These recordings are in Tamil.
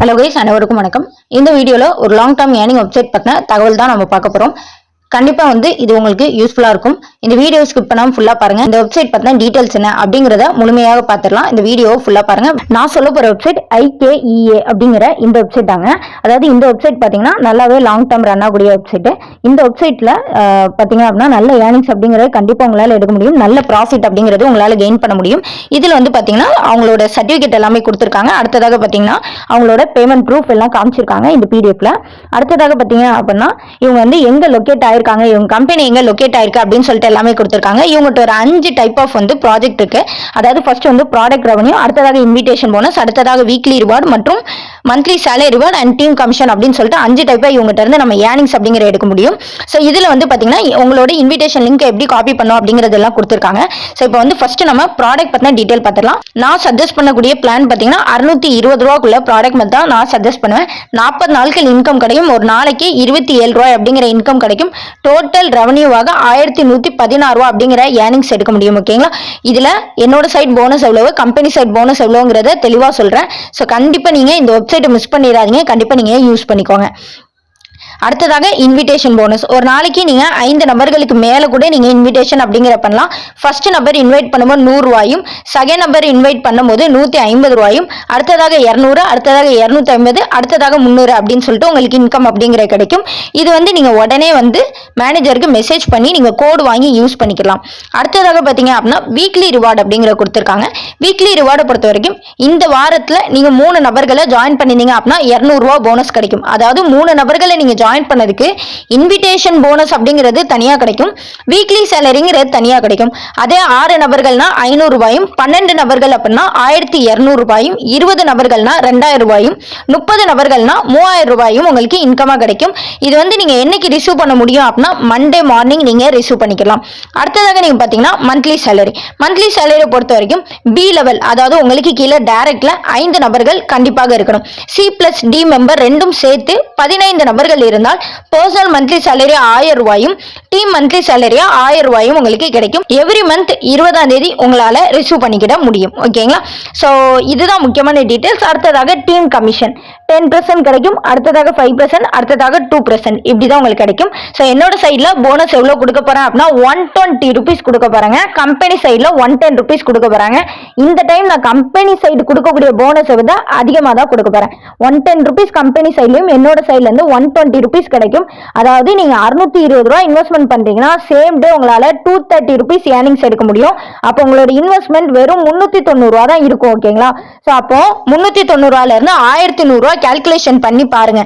ஹலோ கைஸ் அனைவருக்கும் வணக்கம். இந்த வீடியோவில் ஒரு லாங் டேர்ம் ஏர்னிங் வெப்சைட் பற்றின தகவல் தான் நம்ம பார்க்க போகிறோம் கண்டிப்பாக வந்து இது உங்களுக்கு யூஸ்ஃபுல்லாக இருக்கும். இந்த வீடியோ ஸ்கிப் பண்ணாமல் ஃபுல்லாக பாருங்கள் இந்த வெப்சைட் பற்றின டீட்டெயில்ஸ் என்ன அப்படிங்கிறத முழுமையாக பார்த்துடலாம். இந்த வீடியோ ஃபுல்லாக பாருங்கள் நான் சொல்ல போற வெப்சைட் ஐகேஇஏ அப்படிங்கிற இந்த வெப்சைட் தாங்க. அதாவது இந்த வெப்சைட் பார்த்தீங்கன்னா நல்லாவே லாங் டேர்ம் ரன் ஆகக்கூடிய வெப்சைட்டு இந்த வெப்சைட்டில் பாத்தீங்க அப்படின்னா நல்ல ஏர்னிங்ஸ் அப்படிங்கிறது கண்டிப்பாக உங்களால் எடுக்க முடியும். நல்ல ப்ராஃபிட் அப்படிங்கிறது உங்களால் கெயின் பண்ண முடியும். இதில் வந்து பார்த்தீங்கன்னா அவங்களோட சர்டிபிகேட் எல்லாமே கொடுத்துருக்காங்க. அடுத்ததாக பார்த்தீங்கன்னா அவங்களோட பேமெண்ட் ப்ரூஃப் எல்லாம் காமிச்சிருக்காங்க இந்த பிடிஎஃப்ல அடுத்ததாக பாத்தீங்க அப்படின்னா இவங்க வந்து எங்க லொக்கேட் ஆயிருக்காங்க இவங்க கம்பெனி எங்க லொக்கேட் ஆயிருக்கு அப்படின்னு சொல்லிட்டு எல்லாமே கொடுத்துருக்காங்க. இவங்ககிட்ட ஒரு அஞ்சு டைப் ஆஃப் வந்து ப்ராஜெக்ட் இருக்கு. அதாவது ஃபர்ஸ்ட் வந்து ப்ராடக்ட் ரெவன்யூ அடுத்ததாக இன்விடேஷன் போனஸ் அடுத்ததாக வீக்லி ரிவார்டு மற்றும் monthly salary reward and team commission அப்படின்னு சொல்லிட்டு அஞ்சு டைப்பாக இவங்ககிட்ட இருந்து நம்ம ஏர்னிங்ஸ் அப்படிங்கிற எடுக்க முடியும். ஸோ இதில் வந்து பார்த்தீங்கன்னா உங்களோட இன்விடேஷன் லிங்க் எப்படி காப்பி பண்ணோம் அப்படிங்கிறதெல்லாம் கொடுத்துருக்காங்க. ஸோ இப்போ வந்து ஃபர்ஸ்ட் நம்ம ப்ராடக்ட் பற்றின டீட்டெயில் பார்த்துலாம் நான் சஜஸ்ட் பண்ணக்கூடிய பிளான் பார்த்தீங்கன்னா அறுநூத்தி இருபது ரூபாக்குள்ள ப்ராடக்ட் மட்டும் தான் நான் சஜஸ்ட் பண்ணுவேன். நாற்பது நாட்கள் இன்கம் கிடைக்கும் ஒரு நாளைக்கு இருபத்தி ஏழு ரூபாய் அப்படிங்கிற இன்கம் கிடைக்கும். டோட்டல் ரெவன்யூவாக ஆயிரத்தி நூற்றி பதினாறு ரூபா அப்படிங்கிற ஏர்னிங்ஸ் எடுக்க முடியும் ஓகேங்களா இதில் என்னோட சைட் போனஸ் எவ்வளவு கம்பெனி சைட் போனஸ் எவ்வளோங்கிறத தெளிவாக சொல்கிறேன் ஸோ கண்டிப்பாக நீங்கள் இந்த வெப்சைட்டை மிஸ் பண்ணிடாதீங்க. கண்டிப்பாக நீங்கள் யூஸ் பண்ணிக்கோங்க. அடுத்ததாக இன்விடேஷன் போனஸ் ஒரு நாளைக்கு நீங்கள் ஐந்து நபர்களுக்கு மேலே கூட நீங்கள் இன்விடேஷன் அப்படிங்கிற பண்ணலாம். ஃபர்ஸ்ட் நம்பர் இன்வைட் பண்ணும்போது நூறு ரூபாயும் செகண்ட் நம்பர் இன்வைட் பண்ணும்போது நூற்றி ஐம்பது ரூபாயும் அடுத்ததாக இரநூறு அடுத்ததாக இரநூத்தி ஐம்பது அடுத்ததாக முந்நூறு அப்படின்னு சொல்லிட்டு உங்களுக்கு இன்கம் அப்படிங்கிற கிடைக்கும். இது வந்து நீங்கள் உடனே வந்து மேனேஜருக்கு மெசேஜ் பண்ணி நீங்கள் கோடு வாங்கி யூஸ் பண்ணிக்கலாம். அடுத்ததாக பார்த்தீங்க அப்படின்னா வீக்லி ரிவார்டு அப்படிங்கிற கொடுத்துருக்காங்க. வீக்லி ரிவார்டை பொறுத்த வரைக்கும் இந்த வாரத்தில் நீங்கள் மூணு நபர்களை ஜாயின் பண்ணியிருந்தீங்க அப்படின்னா இரநூறுவா போனஸ் கிடைக்கும். அதாவது மூணு நபர்களை நீங்கள் ஜாயின் பண்ணதுக்கு இன்விடேஷன் போனஸ் அப்படிங்கிறது தனியாக கிடைக்கும். வீக்லி சேலரிங்கிறது தனியாக கிடைக்கும். அதே ஆறு நபர்கள்னா ஐநூறு ரூபாயும் பன்னெண்டு நபர்கள் அப்படின்னா ஆயிரத்தி இரநூறு ரூபாயும் இருபது நபர்கள்னா ரெண்டாயிரம் ரூபாயும் முப்பது நபர்கள்னா மூவாயிரம் ரூபாயும் உங்களுக்கு இன்கமாக கிடைக்கும். இது வந்து நீங்கள் என்னைக்கு ரிசீவ் பண்ண முடியும் அப்படின்னா மண்டே மார்னிங் நீங்கள் ரிசீவ் பண்ணிக்கலாம். அடுத்ததாக நீங்கள் பார்த்தீங்கன்னா மந்த்லி சேலரி மந்த்லி சேலரியை பொறுத்த வரைக்கும் பி லெவல் அதாவது உங்களுக்கு கீழே டைரக்ட்ல ஐந்து நபர்கள் கண்டிப்பாக இருக்கணும். சி பிளஸ் டி மெம்பர் ரெண்டும் சேர்த்து பதினைந்து நபர்கள் இருந்தால் பர்சனல் மந்த்லி சேலரி ஆயிரம் ரூபாயும் டீம் மந்த்லி சேலரியா ஆயிரம் ரூபாயும் உங்களுக்கு கிடைக்கும். எவ்ரி மந்த் இருபதாம் தேதி உங்களால் ரிசீவ் பண்ணிக்கிட முடியும். ஓகேங்களா ஸோ இதுதான் முக்கியமான டீட்டெயில்ஸ் அடுத்ததாக டீம் கமிஷன் டென் பர்சன்ட் கிடைக்கும் அடுத்ததாக ஃபைவ் பர்சன்ட் அடுத்ததாக டூ பர்சன்ட் இப்படி தான் உங்களுக்கு கிடைக்கும். ஸோ என்னோட சைடில் போனஸ் எவ்வளோ கொடுக்க போகிறேன் அப்படின்னா ஒன் டுவெண்ட்டி ருபீஸ் கொடுக்க போகிறாங்க கம்பெனி சைடில் ஒன் டென் ருபீஸ் கொடுக்க போகிறாங்க இந்த டைம் நான் கம்பெனி சைடு கொடுக்கக்கூடிய போனஸை விட அதிகமாக தான் கொடுக்க போகிறேன் ஒன் டென் ருபீஸ் கம்பெனி சைட்லையும் என்னோட சைட்லேருந்து ஒன் டுவெண்ட்டி ருபீஸ் கிடைக்கும். அதாவது நீங்கள் அறுநூத்தி இருபது ரூபா இன்வெஸ்ட்மெண்ட் பண்ணுறீங்கன்னா சேம் டே உங்களால் டூ தேர்ட்டி ருபீஸ் ஏர்னிங்ஸ் எடுக்க முடியும். அப்போ உங்களோட இன்வெஸ்ட்மெண்ட் வெறும் முந்நூற்றி தொண்ணூறுரூவா தான் இருக்கும் ஓகேங்களா ஸோ அப்போ முந்நூற்றி தொண்ணூறுவாலேருந்து ஆயிரத்தி நூறுரூவா கேல்குலேஷன் பண்ணி பாருங்க.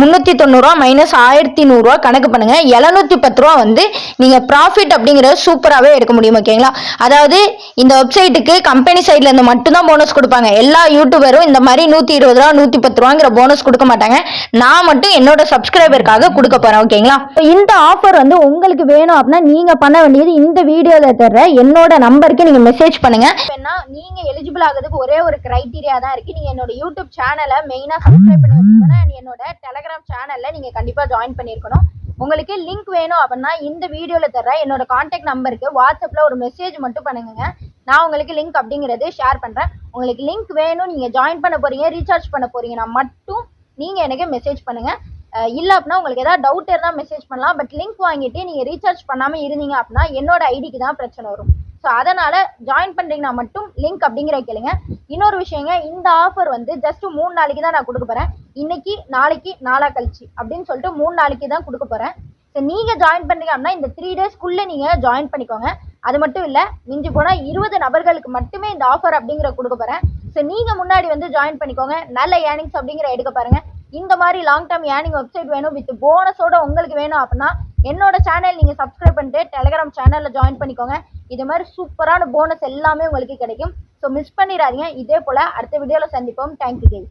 முந்நூற்றி தொண்ணூறுரூவா மைனஸ் ஆயிரத்தி நூறுரூவா கணக்கு பண்ணுங்க. எழுநூத்தி பத்து ரூபா வந்து நீங்கள் ப்ராஃபிட் அப்படிங்கிறத சூப்பராகவே எடுக்க முடியும் ஓகேங்களா அதாவது இந்த வெப்சைட்டுக்கு கம்பெனி சைட்ல இருந்து மட்டும்தான் போனஸ் கொடுப்பாங்க. எல்லா யூடியூபரும் இந்த மாதிரி நூற்றி இருபது ரூபா நூற்றி பத்து ரூபாங்கிற போனஸ் கொடுக்க மாட்டாங்க. நான் மட்டும் என்னோட சப்ஸ்கிரைபருக்காக கொடுக்க போறேன் ஓகேங்களா இந்த ஆஃபர் வந்து உங்களுக்கு வேணும் அப்படின்னா நீங்க பண்ண வேண்டியது இந்த வீடியோல தர்ற என்னோட நம்பருக்கு நீங்க மெசேஜ் பண்ணுங்க. வேணா நீங்க எலிஜிபிள் ஆகிறதுக்கு ஒரே ஒரு கிரைட்டீரியா தான் இருக்கு. நீங்க என்னோட யூடியூப் சேனலை மெயினா சப்ஸ்கிரைப் பண்ணி வச்சுக்கணும் என்னோட டெலகிராம் சேனல்ல நீங்க கண்டிப்பா ஜாயின் பண்ணிருக்கணும் உங்களுக்கு லிங்க் வேணும் அப்படின்னா இந்த வீடியோல தர என்னோட காண்டாக்ட் நம்பருக்கு வாட்ஸ்அப்ல ஒரு மெசேஜ் மட்டும் பண்ணுங்க. நான் உங்களுக்கு லிங்க் அப்படிங்கிறது ஷேர் பண்றேன். உங்களுக்கு லிங்க் வேணும் நீங்க ஜாயின் பண்ண போறீங்க ரீசார்ஜ் பண்ண போறீங்கன்னா மட்டும் நீங்க எனக்கு மெசேஜ் பண்ணுங்க. இல்லை இல்ல அப்படின்னா உங்களுக்கு ஏதாவது டவுட் இருந்தால் மெசேஜ் பண்ணலாம். பட் லிங்க் வாங்கிட்டு நீங்க ரீசார்ஜ் பண்ணாம இருந்தீங்க அப்படின்னா என்னோட ஐடிக்கு தான் பிரச்சனை வரும். ஸோ அதனால ஜாயின் பண்றீங்கன்னா மட்டும் லிங்க் அப்படிங்கிற கேளுங்க. இன்னொரு விஷயங்க இந்த ஆஃபர் வந்து ஜஸ்ட் மூணு நாளைக்கு தான் நான் கொடுக்க போறேன். இன்னைக்கு நாளைக்கு நாளா கழிச்சு அப்படின்னு சொல்லிட்டு மூணு நாளைக்கு தான் கொடுக்க போறேன். ஸோ நீங்க ஜாயின் பண்றீங்க அப்படின்னா இந்த த்ரீ டேஸ்க்குள்ள நீங்க ஜாயின் பண்ணிக்கோங்க. அது மட்டும் இல்ல மிஞ்சி போனா இருபது நபர்களுக்கு மட்டுமே இந்த ஆஃபர் அப்படிங்கிற கொடுக்க போறேன். ஸோ நீங்க முன்னாடி வந்து ஜாயின் பண்ணிக்கோங்க. நல்ல ஏர்னிங்ஸ் அப்படிங்கிற எடுக்க பாருங்க. இந்த மாதிரி லாங் டேர்ம் ஏர்னிங் வெப்சைட் வேணும் வித் போனஸோட உங்களுக்கு வேணும் அப்படின்னா என்னோட சேனல் நீங்க சப்ஸ்கிரைப் பண்ணிட்டு டெலிகிராம் சேனல்ல ஜாயின் பண்ணிக்கோங்க. இது மாதிரி சூப்பரான போனஸ் எல்லாமே உங்களுக்கு கிடைக்கும். ஸோ மிஸ் பண்ணிடாதீங்க. இதே போல அடுத்த வீடியோவில் சந்திப்போம். Thank you case